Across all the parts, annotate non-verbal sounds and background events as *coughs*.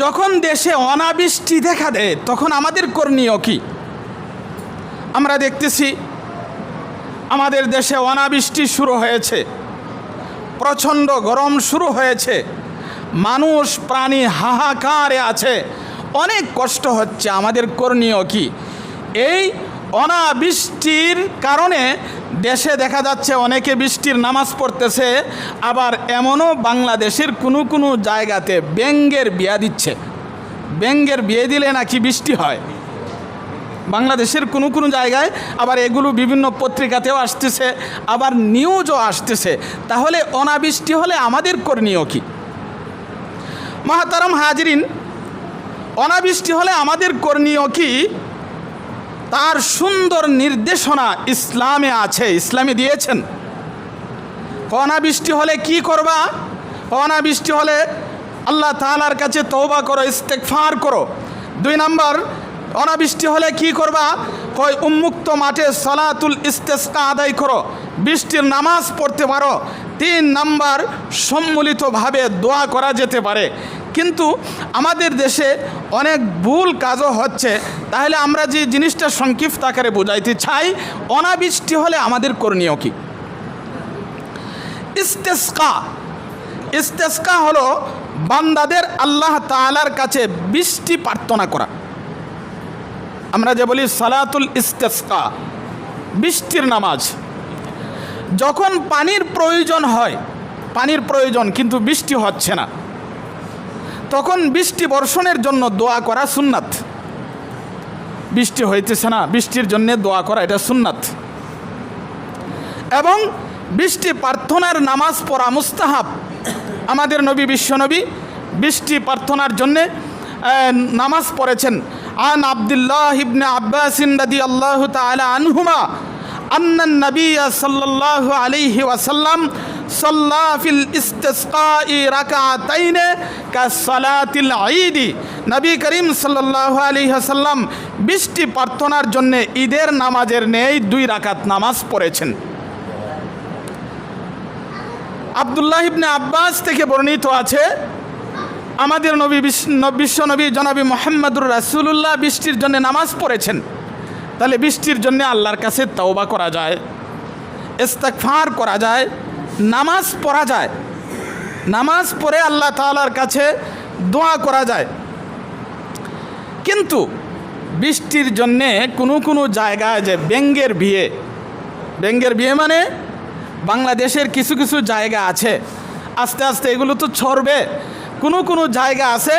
যখন দেশে অনাবৃষ্টি দেখা দেয়, তখন আমাদের করণীয় কি? আমরা দেখতেছি, আমাদের দেশে অনাবৃষ্টি শুরু হয়েছে, প্রচণ্ড গরম শুরু হয়েছে, মানুষ প্রাণী হাহাকারে আছে, অনেক কষ্ট হচ্ছে, আমাদের করণীয় কি? এই অনাবৃষ্টির কারণে দেশে দেখা যাচ্ছে অনেকে বৃষ্টির নামাজ পড়তেছে, আবার এমনও বাংলাদেশের কোনো কোনো জায়গাতে ব্যঙ্গের বিয়া দিচ্ছে। ব্যঙ্গের বিয়ে দিলে নাকি বৃষ্টি হয়। বাংলাদেশের কোনো কোনো জায়গায় আবার এগুলো বিভিন্ন পত্রিকাতেও আসতেছে, আবার নিউজও আসতেছে। তাহলে অনাবৃষ্টি হলে আমাদের করণীয় কি? মহাতারাম হাজরিন, অনাবৃষ্টি হলে আমাদের করণীয় কি? তার সুন্দর নির্দেশনা ইসলামে আছে, ইসলামে দিয়েছেন। অনাবৃষ্টি হলে কি করবা? অনাবৃষ্টি হলে আল্লাহ তালার কাছে তৌবা করো ইস্তেকফার করো। দুই নম্বর, অনাবৃষ্টি হলে কি করবা? কই, উন্মুক্ত মাঠে সলাতুল ইস্তেস্কা আদায় করো, বৃষ্টির নামাজ পড়তে পারো। তিন নাম্বার, সম্মিলিতভাবে দোয়া করা যেতে পারে। কিন্তু আমাদের দেশে অনেক ভুল কাজও হচ্ছে। তাহলে আমরা যে জিনিসটা সংক্ষিপ্ত আকারে বোঝাইতে চাই, অনাবৃষ্টি হলে আমাদের করণীয় কী? ইস্তেস্কা। ইস্তেস্কা হলো বান্দাদের আল্লাহ তাআলার কাছে বৃষ্টি প্রার্থনা করা। আমরা যে বলি সালাতুল ইস্তেস্কা, বৃষ্টির নামাজ। যখন পানির প্রয়োজন হয়, পানির প্রয়োজন কিন্তু বৃষ্টি হচ্ছে না। তখন বৃষ্টি বর্ষণের জন্য দোয়া করা সুন্নাত। বৃষ্টি হইতেছে না, বৃষ্টির জন্যে দোয়া করা, এটা সুন্নাত। এবং বৃষ্টি প্রার্থনার নামাজ পড়া মুস্তাহাব। আমাদের নবী বিশ্বনবী বৃষ্টি প্রার্থনার জন্যে নামাজ পড়েছেন। আন আবদুল্লাহ ইবনে আব্বাসিন রাদি আল্লাহ তালা আনহুমা, আন্নান নবী সাল্লাল্লাহু আলাইহি ওয়াসাল্লাম নবী করিম সাল্লাল্লাহু আলাইহি বৃষ্টি প্রার্থনার জন্য ঈদের নামাজের নেই, দুই রাকাত নামাজ পড়েছেন। আবদুল্লাহ ইবনে আব্বাস থেকে বর্ণিত আছে, আমাদের নবী বিশ- ন- বিশ্বনবী জনাবি মোহাম্মদুর রাসুলুল্লাহ বৃষ্টির জন্য নামাজ পড়েছেন। তাহলে বৃষ্টির জন্য আল্লাহর কাছে তওবা করা যায় ইস্তেকফার করা যায় নামাজ পড়া যায়। নামাজ পড়ে আল্লাহ তাআলার কাছে দোয়া করা যায়। কিন্তু বৃষ্টির জন্যে কোনো কোনো জায়গায় যে ব্যঙ্গের বিয়ে ব্যঙ্গের বিয়ে মানে বাংলাদেশের কিছু কিছু জায়গা আছে, আস্তে আস্তে এগুলো তো ছড়বে। কোনো কোনো জায়গা আছে,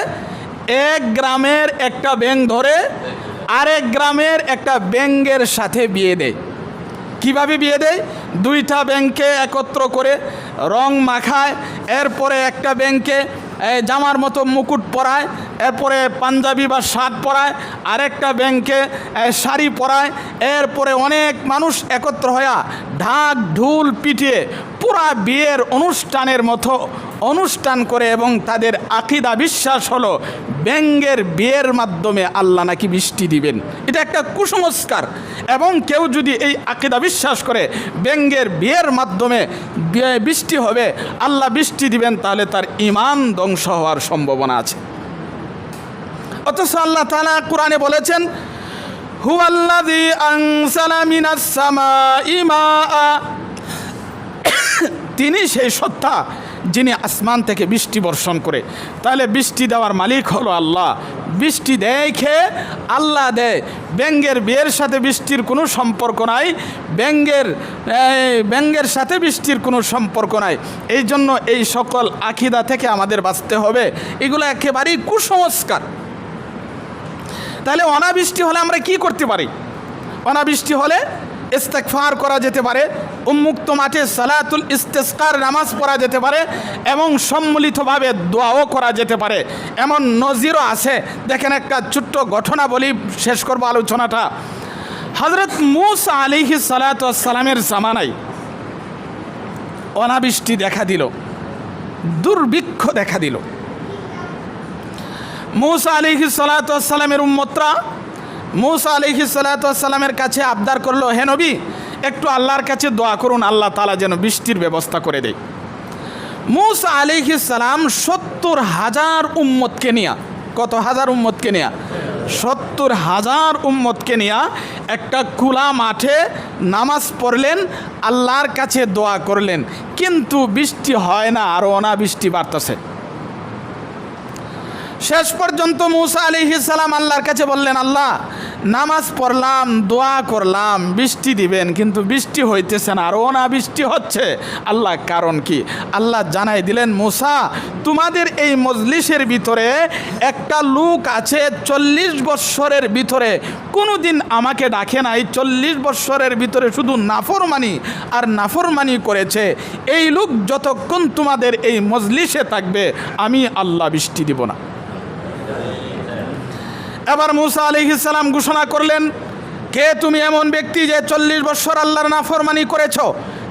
এক গ্রামের একটা ব্যাং ধরে আরেক গ্রামের একটা ব্যাঙ্গের সাথে বিয়ে দেয়। কীভাবে বিয়ে দেয়? দুইটা ব্যাংকে একত্র করে রং মাখায়, এরপরে একটা ব্যাংকে জামার মতো মুকুট পরায়, এরপরে পাঞ্জাবি বা শার্ট পরায়, আরেকটা ব্যাংকে শাড়ি পরায়, এরপরে অনেক মানুষ একত্র হইয়া ঢাক, ঢুল পিটিয়ে পুরা বিয়ের অনুষ্ঠানের মতো অনুষ্ঠান করে এবং তাদের আকিদা, বিশ্বাস হলো ব্যঙ্গের বিয়ের মাধ্যমে আল্লাহ নাকি বৃষ্টি দিবেন। এটা একটা কুসংস্কার। এবং কেউ যদি এই আকিদা বিশ্বাস করে, ব্যঙ্গের বিয়ের মাধ্যমে বৃষ্টি হবে, আল্লাহ বৃষ্টি দিবেন, তাহলে তার ইমান ধ্বংস হওয়ার সম্ভাবনা আছে। অথচ আল্লাহ তালা কোরআনে বলেছেন *coughs* তিনি সেই সত্তা যিনি আসমান থেকে বৃষ্টি বর্ষণ করে, তাহলে বৃষ্টি দেওয়ার মালিক হলো আল্লাহ। বৃষ্টি দেয় খেয়ে আল্লাহ দেয়। ব্যঙ্গের বিয়ের সাথে বৃষ্টির কোনো সম্পর্ক নাই, ব্যঙ্গের ব্যঙ্গের সাথে বৃষ্টির কোনো সম্পর্ক নাই। এই জন্য এই সকল আখিদা থেকে আমাদের বাঁচতে হবে। এগুলো একেবারেই কুসংস্কার। তাহলে অনাবৃষ্টি হলে আমরা কি করতে পারি? অনাবৃষ্টি হলে ইস্তেকফার করা যেতে পারে, উন্মুক্ত মাঠে সালাতুল ইস্তেস্কার নামাজ পড়া যেতে পারে, এবং সম্মিলিতভাবে দোয়াও করা যেতে পারে। এমন নজিরও আছে। দেখেন একটা ছোট্ট ঘটনা বলি, শেষ করব আলোচনাটা। হজরত মুসা আলিহি সালাতামের জামানায় অনাবৃষ্টি দেখা দিল, দুর্ভিক্ষ দেখা দিল। মৌসা আলিহি সালাতামের উম্মতরা মৌসা আলিহি সালাতামের কাছে আবদার করল, হে নবী, একটু আল্লাহর কাছে দোয়া করুন, আল্লাহ তালা যেন বৃষ্টির ব্যবস্থা করে দেয়। মৌসা আলিহি সালাম সত্তর হাজার উম্মতকে নিয়ে, কত হাজার উম্মতকে নিয়া? সত্তর হাজার উম্মতকে নিয়া একটা খোলা মাঠে নামাজ পড়লেন, আল্লাহর কাছে দোয়া করলেন, কিন্তু বৃষ্টি হয় না আরও অনাবৃষ্টি বাড়তেছে। শেষ পর্যন্ত মুসা আলি আল্লাহর কাছে বললেন, আল্লাহ, নামাজ পড়লাম, দোয়া করলাম, বৃষ্টি দিবেন, কিন্তু বৃষ্টি হইতেছে না আরও না বৃষ্টি হচ্ছে। আল্লাহ, কারণ কি? আল্লাহ জানাই দিলেন, মুসা, তোমাদের এই মজলিসের ভিতরে একটা লোক আছে, চল্লিশ বৎসরের ভিতরে। কোনো দিন আমাকে ডাকে নাই, চল্লিশ বৎসরের ভিতরে শুধু নাফরমানি আর নাফরমানি করেছে। এই লোক যতক্ষণ তোমাদের এই মজলিসে থাকবে, আমি আল্লাহ বৃষ্টি দিব না। এবার মুসা আলিহিসাল্লাম ঘোষণা করলেন, কে তুমি এমন ব্যক্তি যে চল্লিশ বছর আল্লাহর নাফরমানি করেছ?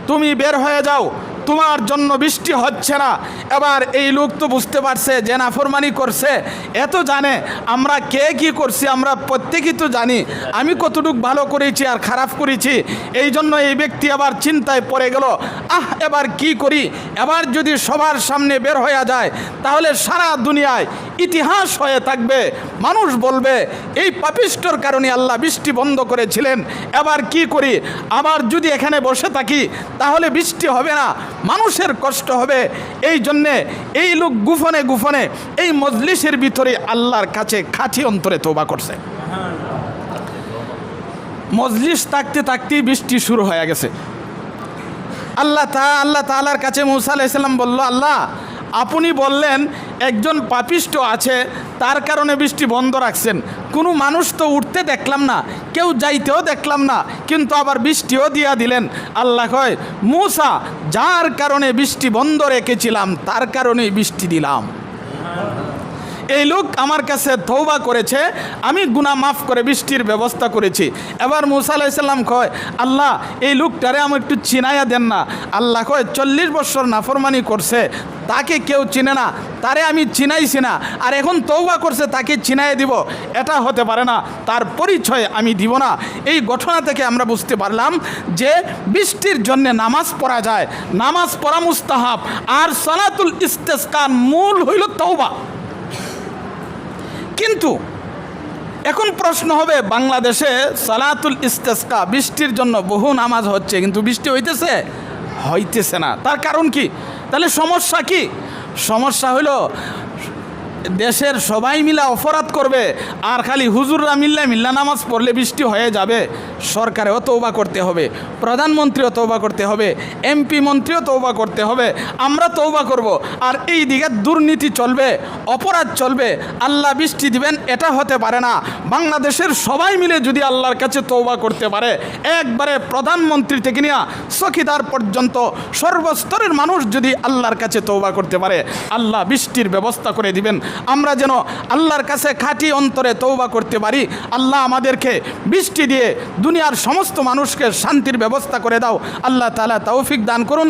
তুমি বের হয়ে যাও। তোমার জন্য বৃষ্টি হচ্ছে না। এবার এই লোক তো বুঝতে পারছে, যে নাফরমানি করছে। এত জানে, আমরা কে কি করছি, আমরা প্রত্যেকেই তো জানি। আমি কতটুকু ভালো করেছি আর খারাপ করেছি, এই জন্য এই ব্যক্তি আবার চিন্তায় পড়ে গেল। আহ, এবার কি করি? এবার যদি সবার সামনে বের হয়ে যায়, তাহলে সারা দুনিয়ায় ইতিহাস হয়ে থাকবে। মানুষ বলবে, এই পাপিষ্টর কারণে আল্লাহ বৃষ্টি বন্ধ করেছিলেন। এবার কি করি? আবার যদি এখানে বসে থাকি, তাহলে বৃষ্টি হবে না। মানুষের কষ্ট হবে। এই জন্যে এই লোক গুফনে গুফনে এই মজলিসের ভিতরে আল্লাহর কাছে খাঁটি অন্তরে তোবা করছে। মজলিস থাকতে থাকতেই বৃষ্টি শুরু হয়ে গেছে। আল্লাহ তা, আল্লাহ তালার কাছে মুসা আলাইসাল্লাম বলল, আল্লাহ, আপনি বললেন একজন পাপিষ্ট আছে, তার কারণে বৃষ্টি বন্ধ রাখছেন। কোনো মানুষ তো উঠতে দেখলাম না। কেউ যাইতেও দেখলাম না, কিন্তু আবার বৃষ্টিও দিয়া দিলেন। আল্লাহ কয়, মুসা, যার কারণে বৃষ্টি বন্ধ রেখেছিলাম, তার কারণেই বৃষ্টি দিলাম। এই লোক আমার কাছে তৌবা করেছে, আমি গুনাহ মাফ করে বৃষ্টির ব্যবস্থা করেছি। এবার মুসা আলাইসাল্লাম কয়, আল্লাহ, এই লোকটারে আমার একটু চিনাইয়া দেন না। আল্লাহ কয়, চল্লিশ বছর নাফরমানি করছে, তাকে কেউ চিনে না, তারে আমি চিনাইছি না, আর এখন তৌবা করছে, তাকে চিনাই দিব। এটা হতে পারে না, তার পরিচয় আমি দিব না। এই ঘটনা থেকে আমরা বুঝতে পারলাম যে বৃষ্টির জন্য নামাজ পড়া যায়। নামাজ পড়া মুস্তাহাব, আর সালাতুল ইস্তেস্কার মূল হইল তৌবা কিন্তু এখন প্রশ্ন হবে, বাংলাদেশে সালাতুল ইস্তেসকা, বৃষ্টির জন্য বহু নামাজ হচ্ছে, কিন্তু বৃষ্টি হইতেছে? হইতেছে না। তার কারণ কি? তাহলে সমস্যা কি? সমস্যা হইল, দেশের সবাই মিলে অপরাধ করবে। আর খালি হুজুররা মিল্লা মিল্লা নামাজ পড়লে বৃষ্টি হয়ে যাবে। সরকারেও তৌবা করতে হবে। প্রধানমন্ত্রীও তৌবা করতে হবে। এমপি মন্ত্রীও তৌবা করতে হবে। আমরা তৌবা করব। আর এই দিকে দুর্নীতি চলবে, অপরাধ চলবে। আল্লাহ বৃষ্টি দিবেন, এটা হতে পারে না। বাংলাদেশের সবাই মিলে যদি আল্লাহর কাছে তৌবা করতে পারে, একবারে প্রধানমন্ত্রী থেকে নিয়ে চকিদার পর্যন্ত সর্বস্তরের মানুষ যদি আল্লাহর কাছে তৌবা করতে পারে, আল্লাহ বৃষ্টির ব্যবস্থা করে দিবেন। আমরা যেন আল্লাহর কাছে খাঁটি অন্তরে তৌবা করতে পারি, আল্লাহ আমাদেরকে বৃষ্টি দিয়ে দুনিয়ার সমস্ত মানুষকে শান্তির ব্যবস্থা করে দাও। আল্লাহ তালা তৌফিক দান করুন।